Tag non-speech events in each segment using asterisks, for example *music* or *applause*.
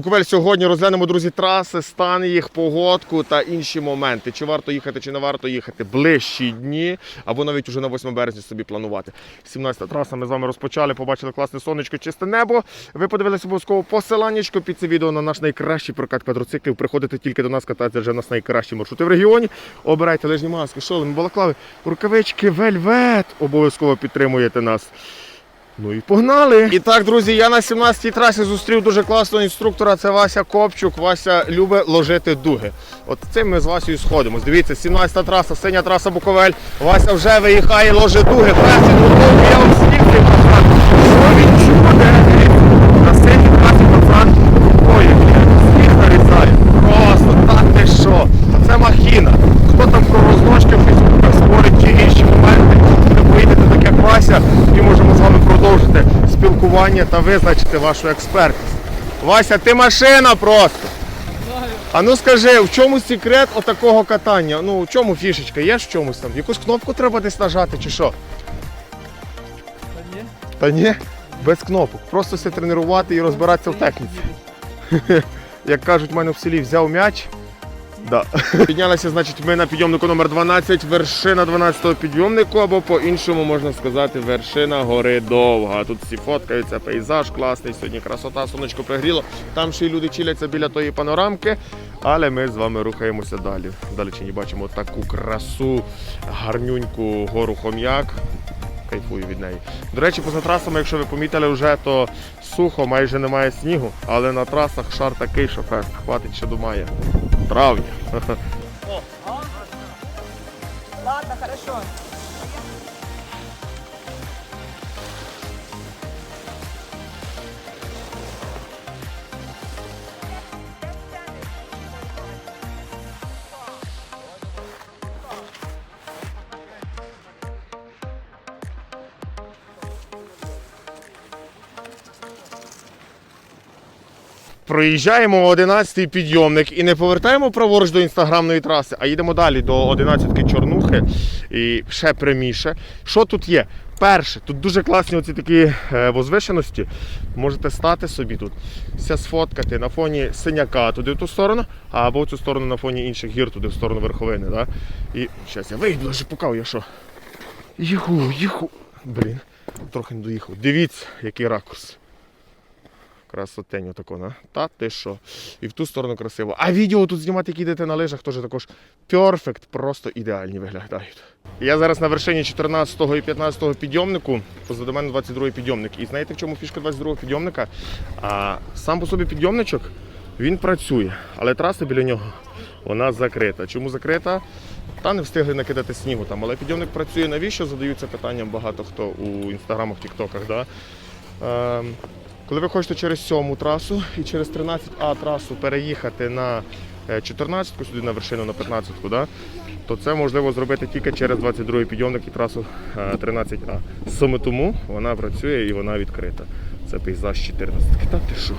Буковель сьогодні розглянемо, друзі, траси, стан їх, погодку та інші моменти. Чи варто їхати, чи не варто їхати ближчі дні, або навіть уже на 8 березня собі планувати. 17 траса. Ми з вами розпочали, побачили класне сонечко, чисте небо. Ви подивилися обов'язково посиланнячко під це відео на наш найкращий прокат квадроциклів. Приходите тільки до нас, кататися вже в нас найкращі маршрути в регіоні. Обирайте лижні маски, шолом, балаклави, рукавички, вельвет. Обов'язково підтримуєте нас. Ну і погнали! І так, друзі, я на 17-й трасі зустрів дуже класного інструктора. Це Вася Копчук. Вася любить ложити дуги. От цим ми з Васею сходимо. Дивіться, 17-та траса, синя траса Буковель. Вася вже виїхає, ложить дуги. Перший я вам слів. Що він чуде? На синій трасі пацан рукою. Сніг нарізає. Просто, так ти що? Це махіна. Хто там про розночки в Фейсбуках спорить чи інші моменти, ви поїдете так як Вася і можемо з вами продовжити спілкування та визначити вашу експертність. Вася, ти машина просто. А ну скажи, в чому секрет отакого катання? Ну, в чому фішечка? Є в чомусь там? Якусь кнопку треба десь нажати чи що? Та ні. Та ні, без кнопок. Просто все тренувати і розбиратися в техніці. *laughs* Як кажуть, в мене в селі взяв м'яч. Да. Піднялися, значить, ми на підйомнику номер 12, вершина 12-го підйомнику, або по-іншому можна сказати, вершина гори довга. Тут всі фоткаються, пейзаж класний, сьогодні красота, сонечко пригріло. Там ще й люди чиляться біля тої панорамки. Але ми з вами рухаємося далі. Далі чи не бачимо таку красу, гарнюньку гору Хом'як. Кайфую від неї. До речі, поза трасами, якщо ви помітили вже, то сухо, майже немає снігу, але на трасах шар такий, що фест хватить ще до мая. Травня. Ладно, хорошо. Проїжджаємо 11-й підйомник і не повертаємо праворуч до інстаграмної траси, а їдемо далі до 11-ки Чорнухи і ще пряміше. Що тут є? Перше, тут дуже класні оці такі е, возвишеності. Можете стати собі тут, все сфоткати на фоні синяка туди в ту сторону, або в цю сторону на фоні інших гір, туди в сторону верховини. Да? І зараз я вийду, вже покав я що. Їху, їху. Блін, трохи не доїхав. Дивіться, який ракурс. Красотень отако, на. Та ти що? І в ту сторону красиво. А відео тут знімати, які йдете на лижах, теж також перфект, просто ідеальні виглядають. Я зараз на вершині 14 і 15 підйомнику, позаду мене 22 підйомник. І знаєте в чому фішка 22 підйомника? А, сам по собі підйомничок, він працює, але траса біля нього вона закрита. Чому закрита? Та не встигли накидати снігу там. Але підйомник працює навіщо? Задаються питанням багато хто у інстаграмах, тіктоках. Да? Коли ви хочете через сьому трасу і через 13А трасу переїхати на 14-ку, сюди на вершину на 15-ку, да, то це можливо зробити тільки через 22-й підйомник і трасу е, 13А. Саме тому вона працює і вона відкрита. Це пейзаж 14. Та ти що?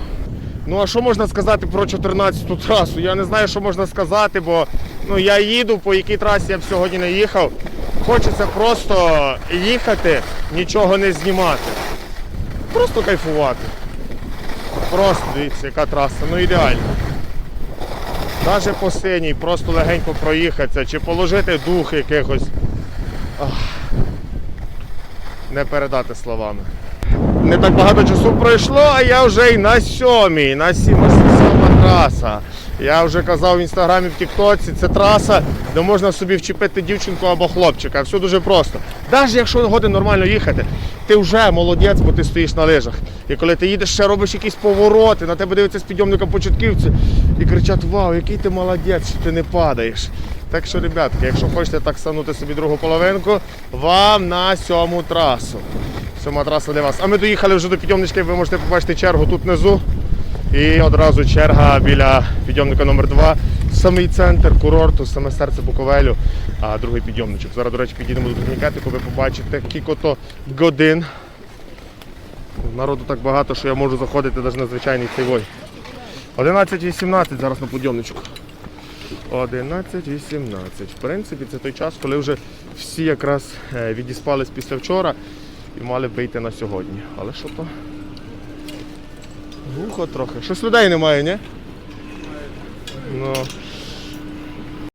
Ну а що можна сказати про 14-ту трасу? Я не знаю, що можна сказати, бо ну, я їду, по якій трасі я б сьогодні не їхав. Хочеться просто їхати, нічого не знімати. Просто кайфувати. Просто дивіться, яка траса, ну ідеально. Навіть по синій, просто легенько проїхатися чи положити дух якихось. Ах. Не передати словами. Не так багато часу пройшло, а я вже й на сьомій, на сім- траса. Я вже казав в інстаграмі, в Тіктоці, це траса, де можна собі вчепити дівчинку або хлопчика. Все дуже просто. Навіть якщо годин нормально їхати, ти вже молодець, бо ти стоїш на лижах. І коли ти їдеш, ще робиш якісь повороти, на тебе дивиться з підйомника початківці і кричать: Вау, який ти молодець, що ти не падаєш. Так що, ребятки, якщо хочете так санути собі другу половинку, вам на сьому трасу. Сьома траса для вас. А ми доїхали вже до підйомнички, ви можете побачити чергу тут внизу. І одразу черга біля підйомника номер 2 Самий центр курорту, саме серце Буковелю, а другий підйомничок. Зараз, до речі, підійдемо до турнікетику, ви побачите кількото годин. Народу так багато, що я можу заходити навіть на звичайний цей вой. 11.18 зараз на підйомничку. 11.18. В принципі, це той час, коли вже всі якраз е, відіспались після вчора і мали вийти на сьогодні. Але що то? Глухо трохи. Щось людей немає, ні? Ну.